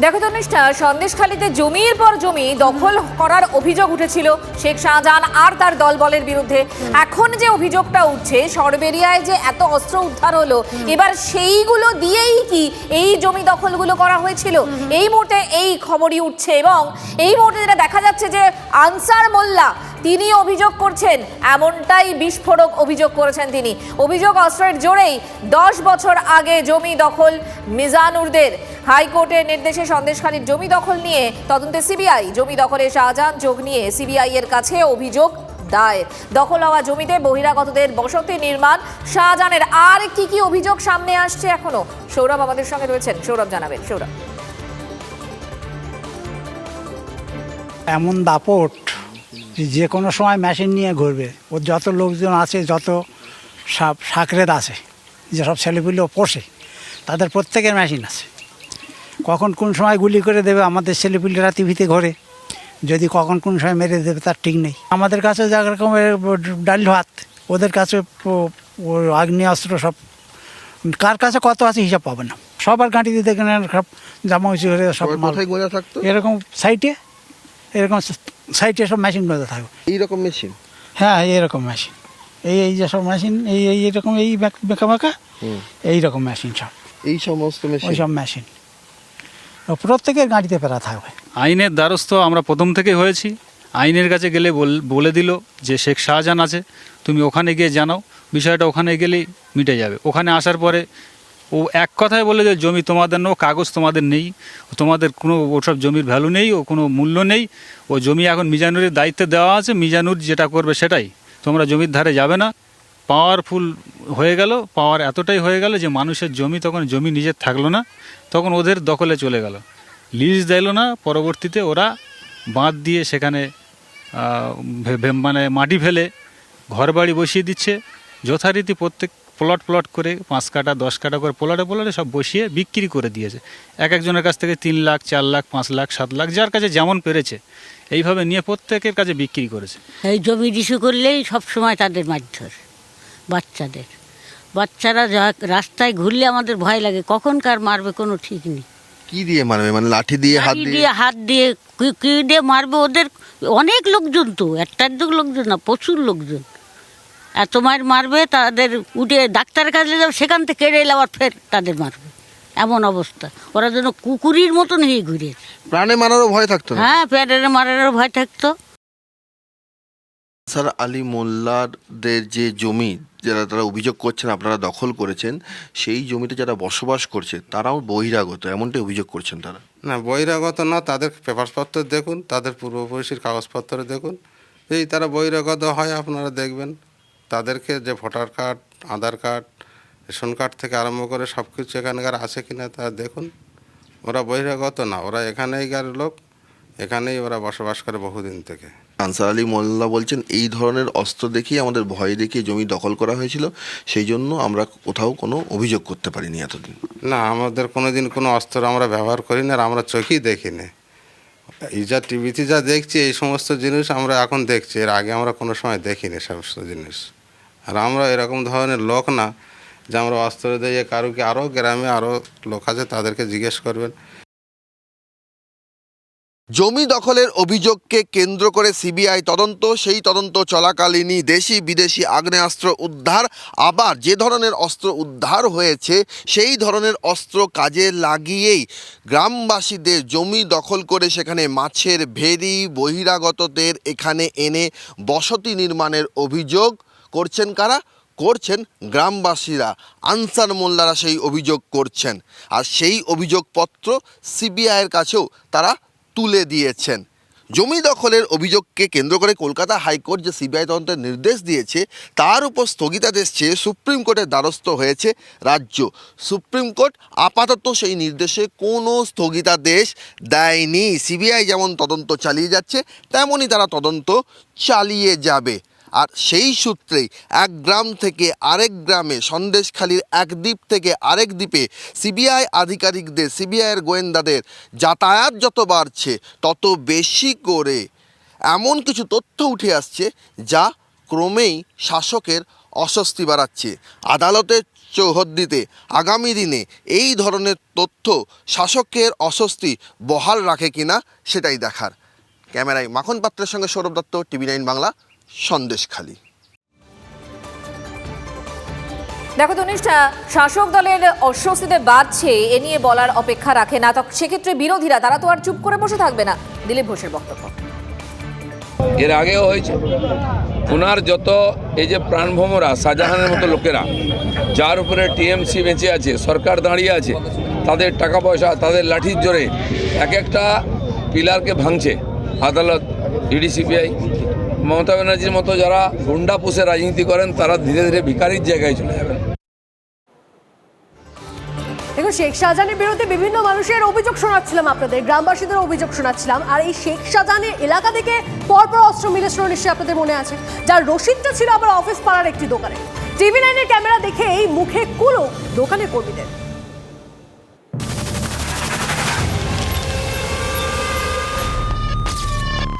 দেখো তনিষ্ঠা সন্দেশখালীতে জমির পর জমি দখল করার অভিযোগ উঠেছিল শেখ শাহজাহান আর তার দলবলের বিরুদ্ধে। এখন যে অভিযোগটা উঠছে, সরবেরিয়ায় যে এত অস্ত্র উদ্ধার হলো, এবার সেইগুলো দিয়েই কি এই জমি দখলগুলো করা হয়েছিল? এই মুহূর্তে এই খবরই উঠছে এবং এই মুহূর্তে যেটা দেখা যাচ্ছে যে আনসার মোল্লা তিনি অভিযোগ করছেন, এমনটাই বিস্ফোরক অভিযোগ করেছেন তিনি। অভিযোগ অস্ত্রের জোরেই দশ বছর আগে জমি দখল মিজানুরদের। হাইকোর্টের নির্দেশে সন্দেশখালীর জমি দখল নিয়ে তদন্তে সিবিআই, জমি দখলে শাহজাহান, যোগ নিয়ে সিবিআই এর কাছে অভিযোগ দায়ের। দখল হওয়া জমিতে বহিরাগতদের বসতি নির্মাণ, শাহজাহানের আর কি কি অভিযোগ সামনে আসছে এখনও? সৌরভ আমাদের সঙ্গে রয়েছেন। সৌরভ জানাবেন। সৌরভ। এমন দাপট যে যে কোনো সময় মেশিন নিয়ে ঘুরবে। ওর যত লোকজন আছে যত সাপ সাকরেদ আছে যেসব ছেলেগুলো পোষে তাদের প্রত্যেকের মেশিন আছে। কখন কোন সময় গুলি করে দেবে আমাদের ছেলেপুলেরা টিভিতে ঘরে। যদি কখন কোন সময় মেরে দেবে তার ঠিক নেই। আমাদের কাছে যা রকমের ডাল ভাত ওদের কাছে আগ্নেয়াস্ত্র সব কার কাছে কত আছে হিসাব পাবে না। সবার গাঁটিতে দেখেন সব জামা উঁচু করে সব এরকম সাইটে এরকম সাইটে সব মেশিন মেশিনগুলো থাকবে। এইরকম মেশিন? হ্যাঁ এরকম মেশিন। এই এই যে সব মেশিন এই এই এরকম এই বেক- বেঁকা বেঁকা এই রকম মেশিন সব। এই সমস্ত ওই মেশিন? সব মেশিন। প্রত্যেকের গাড়িতে ফেরা থাকবে। আইনের দ্বারস্থ আমরা প্রথম থেকে হয়েছি। আইনের কাছে গেলে বল- বলে দিল যে শেখ শাহজাহান আছে। তুমি ওখানে গিয়ে জানাও। বিষয়টা ওখানে গেলেই মিটে যাবে। ওখানে আসার পরে ও এক কথায় বলে যে জমি তোমাদের নো কাগজ তোমাদের নেই তোমাদের কোনো ওসব জমির ভ্যালু নেই, ও কোনো মূল্য নেই, ও জমি এখন মিজানুরের দায়িত্বে দেওয়া আছে, মিজানুর যেটা করবে সেটাই। তোমরা জমির ধারে যাবে না। পাওয়ারফুল হয়ে গেল পাওয়ার এতটাই হয়ে গেল যে মানুষের জমি তখন জমি নিজের থাকল না, তখন ওদের দখলে চলে গেল। লিজ দিল না, পরবর্তীতে ওরা বাঁধ দিয়ে সেখানে মানে মাটি ফেলে ঘর বাড়ি বসিয়ে দিচ্ছে। যথারীতি প্রত্যেক প্লট প্লট করে পাঁচ কাটা দশ কাটা করে প্লটে প্লটে সব বসিয়ে বিক্রি করে দিয়েছে। এক একজনের কাছ থেকে তিন লাখ চার লাখ পাঁচ লাখ সাত লাখ যার কাছে যেমন পেরেছে এইভাবে নিয়ে প্রত্যেকের কাছে বিক্রি করেছে। এই জমি ডিসু করলেই সব সময় তাদের মারধর বাচ্চাদের। বাচ্চারা যা- রাস্তায় ঘুরলে আমাদের ভয় লাগে কখন কার মারবে কোনো ঠিক নেই। কি দিয়ে মারবে? মানে লাঠি দিয়ে হাত দিয়ে? হাত দিয়ে কি- কি দিয়ে মারবে ওদের? অনেক লোকজন তো একটা দু লোকজন না প্রচুর লোকজন। এত মার মারবে তাদের উঠে ডাক্তারের কাছে যাবে সেখান থেকে কেড়ে এলে আবার ফের তাদের মারবে। এমন অবস্থা। ওরা যেন কুকুরির মতন হয়ে ঘুরে। প্রাণে মারারও ভয় থাকতো হ্যাঁ প্যারের মারারও ভয় থাকতো। স্যার আলী মোল্লারদের যে জমি যারা তারা অভিযোগ করছেন আপনারা দখল করেছেন সেই জমিতে যারা বসবাস করছে তারাও বহিরাগত এমনটাই অভিযোগ করছেন তারা? না বহিরাগত না তাদের পেপারপত্র দেখুন তাদের পূর্বপুরুষের কাগজপত্র দেখুন। এই তারা বহিরাগত হয় আপনারা দেখবেন। তাদেরকে যে voter card Aadhaar card ration card থেকে আরম্ভ করে সব কিছু এখানকার আছে কিনা তা দেখুন। ওরা বহিরাগত না ওরা এখানেই এখানেইকার লোক এখানেই ওরা বসবাস করে বহুদিন থেকে। আনসার আলী মোল্লা বলছেন এই ধরনের অস্ত্র দেখিয়ে আমাদের ভয় দেখিয়ে জমি দখল করা হয়েছিল সেই জন্য আমরা কোথাও কোনো অভিযোগ করতে পারিনি এতদিন। না আমাদের কোনো দিন কোনো অস্ত্র আমরা ব্যবহার করি না আর আমরা চোখেই দেখিনি। এই যা টিভিতে যা দেখছি এই সমস্ত জিনিস আমরা এখন দেখছি এর আগে আমরা কোনো সময় দেখিনি সমস্ত জিনিস। আর আমরা এরকম ধরনের লোক না যে আমরা অস্ত্র দিয়ে কারুকে আরও গ্রামে আরও লোক আছে তাদেরকে জিজ্ঞেস করবেন। জমি দখলের অভিযোগকে কেন্দ্র করে সিবিআই তদন্ত, সেই তদন্ত চলাকালীনই দেশি বিদেশি আগ্নেয়াস্ত্র উদ্ধার, আবার যে ধরনের অস্ত্র উদ্ধার হয়েছে, সেই ধরনের অস্ত্র কাজে লাগিয়েই গ্রামবাসীদের জমি দখল করে সেখানে মাছের ভেরি বহিরাগতদের এখানে এনে বসতি নির্মাণের অভিযোগ। করছেন কারা? করছেন গ্রামবাসীরা। আনসার মোল্লারা সেই অভিযোগ করছেন। আর সেই অভিযোগপত্র সিবিআইয়ের কাছেও তারা তুলে দিয়েছেন। জমি দখলের অভিযোগকে কেন্দ্র করে কলকাতা হাইকোর্ট যে সিবিআই তদন্তের নির্দেশ দিয়েছে, তার উপর স্থগিতাদেশ চেয়ে সুপ্রিম কোর্টের দ্বারস্থ হয়েছে রাজ্য। সুপ্রিম কোর্ট আপাতত সেই নির্দেশে কোনো স্থগিতাদেশ দেয়নি। সিবিআই যেমন তদন্ত চালিয়ে যাচ্ছে, তেমনই তারা তদন্ত চালিয়ে যাবে। আর সেই সূত্রেই এক গ্রাম থেকে আরেক গ্রামে সন্দেশখালীর এক দ্বীপ থেকে আরেক দ্বীপে সিবিআই আধিকারিকদের, সিবিআইয়ের গোয়েন্দাদের যাতায়াত যত বাড়ছে, তত বেশি করে। এমন কিছু তথ্য উঠে আসছে যা ক্রমেই শাসকের অস্বস্তি বাড়াচ্ছে। আদালতের চৌহদ্দিতে আগামী দিনে এই ধরনের তথ্য শাসকের অস্বস্তি বহাল রাখে কিনা সেটাই দেখার। ক্যামেরায় মাখন পাত্রের সঙ্গে সৌরভ দত্ত, টিভি নাইন বাংলা। সন্দেশখালী। দেখো তনিষ্ঠা শাসক দলের অস্বস্তিতে বাড়ছে এ নিয়ে বলার অপেক্ষা রাখে না। তখন সেক্ষেত্রে বিরোধীরা তারা তো আর চুপ করে বসে থাকবে না দিলীপ ঘোষের বক্তব্য। এর আগেও হয়েছে। ওনার যত এই যে প্রাণভ্রমরা শাহজাহানের মতো লোকেরা যার উপরে টিএমসি বেঁচে আছে সরকার দাঁড়িয়ে আছে তাদের টাকা পয়সা তাদের লাঠির জোরে এক একটা পিলারকে ভাঙছে আদালত ইডি সিবিআই। মমতা ব্যানার্জির মতো যারা গুন্ডা পুষে রাজনীতি করেন, তারা ধীরে ধীরে ভিকারির জায়গায় চলে যাবেন। দেখুন, শেখ শাহজাহানের বিরুদ্ধে বিভিন্ন মানুষের অভিযোগ শোনাচ্ছিলাম আপনাদের, গ্রামবাসীদের অভিযোগ শোনাচ্ছিলাম। আর এই শেখ শাহজাহানের এলাকা থেকে পরপর অস্ত্র মিলেছিল নিশ্চয়ই আপনাদের মনে আছে। যার রসিদটা ছিল আবার অফিস পাড়ার একটি দোকানে। টিভি নাইনের ক্যামেরা দেখে এই মুখে কুলো দোকানের কর্মীদের।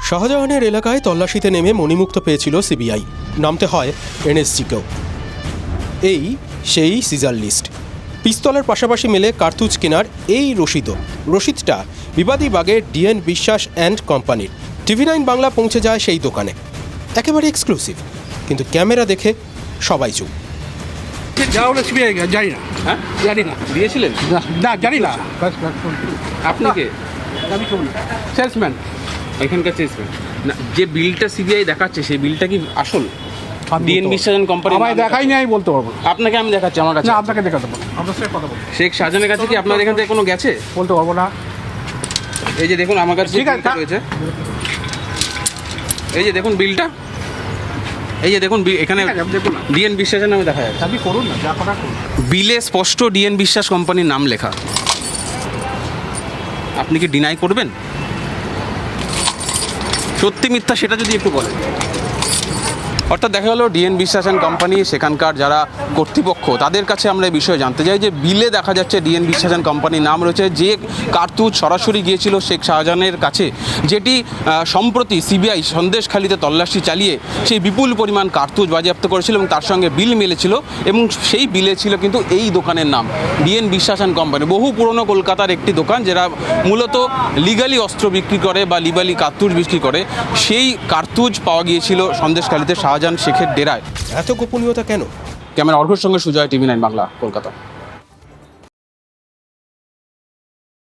শাহজাহানের এলাকায় তল্লাশিতে নেমে মণিমুক্ত পেয়েছিল সিবিআই। নামতে হয় এনএসজিকেও। এই সেই সিজার লিস্ট। পিস্তলের পাশাপাশি মেলে কার্তুজ কেনার এই রসিদও। রসিদটা বিবাদী বাগের ডিএন বিশ্বাস অ্যান্ড কোম্পানির। টিভি নাইন বাংলা পৌঁছে যায় সেই দোকানে। একেবারে এক্সক্লুসিভ। কিন্তু ক্যামেরা দেখে সবাই চুপ। যা হলো সিবিআই জানি না। হ্যাঁ? জানি না। দিয়েছিলেন? না- না জানি না। আপনি কে? আমি কেউ না সেলসম্যান। এখানকার চেসম্যান না যে বিলটা সিবিআই দেখাচ্ছে সেই বিলটা কি আসল? ডিএন বিশ্বাসন কোম্পানি আমায় দেখাই নাই বলতে পারব না। আপনাকে আমি দেখাচ্ছি আমার কাছে না আপনাকে দেখাতে পারব। আপনার সাথে কথা বলব। শেখ শাহজাহানের কাছে কি আপনার এখান থেকে কোনো গেছে? বলতে পারব না। এই যে দেখুন আমার কাছে ঠিক আছে, রয়েছে। এই যে দেখুন বিলটা। এই যে দেখুন বি- এখানে ডিএন বিশ্বাসের নামে দেখা যাচ্ছে। আপনি করুন না যা করার করুন। বিলে স্পষ্ট ডিএন বিশ্বাস কোম্পানির নাম লেখা। আপনি কি ডিনাই করবেন? সত্যি মিথ্যা সেটা যদি একটু বলেন। অর্থাৎ দেখা গেল ডিএন বিশ্বাস অ্যান্ড কোম্পানি সেখানকার যারা কর্তৃপক্ষ, তাদের কাছে আমরা এই বিষয়ে জানতে চাই যে বিলে দেখা যাচ্ছে ডিএন বিশ্বাস অ্যান্ড কোম্পানির নাম রয়েছে, যে কার্তুজ সরাসরি গিয়েছিল শেখ শাহজাহানের কাছে, যেটি সম্প্রতি সিবিআই সন্দেশখালিতে তল্লাশি চালিয়ে সেই বিপুল পরিমাণ কার্তুজ বাজেয়াপ্ত করেছিল এবং তার সঙ্গে বিল মিলেছিল এবং সেই বিলে ছিল কিন্তু এই দোকানের নাম ডিএন বিশ্বাস অ্যান্ড কোম্পানি বহু পুরনো কলকাতার একটি দোকান যারা মূলত লিগালি অস্ত্র বিক্রি করে বা লিগালি কার্তুজ বিক্রি করে, সেই কার্তুজ পাওয়া গিয়েছিল সন্দেশখালিতে শাহজাহান শেখের ডেরায়। এত গোপনীয়তা কেন? ক্যামেরা অর্ঘর সঙ্গে সুজয় টিভি নাইন বাংলা কলকাতা।